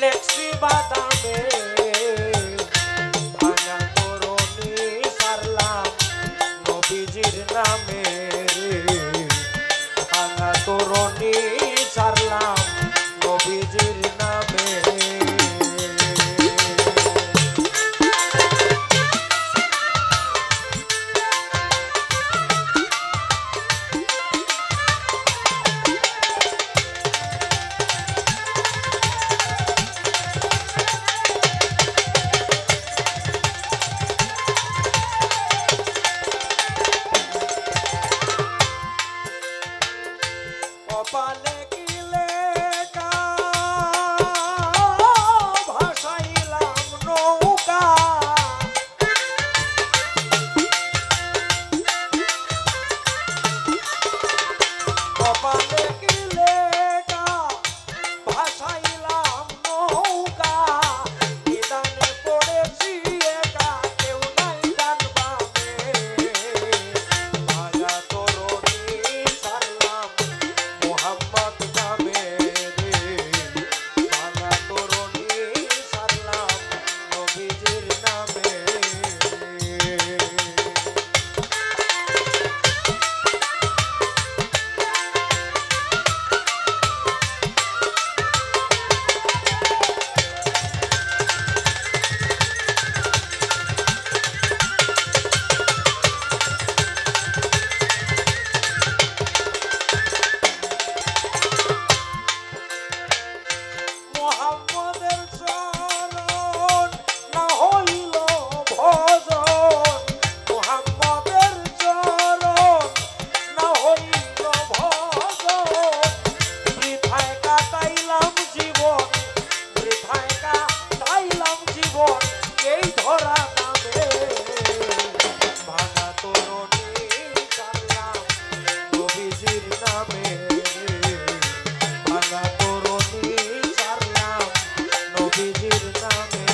লেখছি বাদামে i Palestine. love me.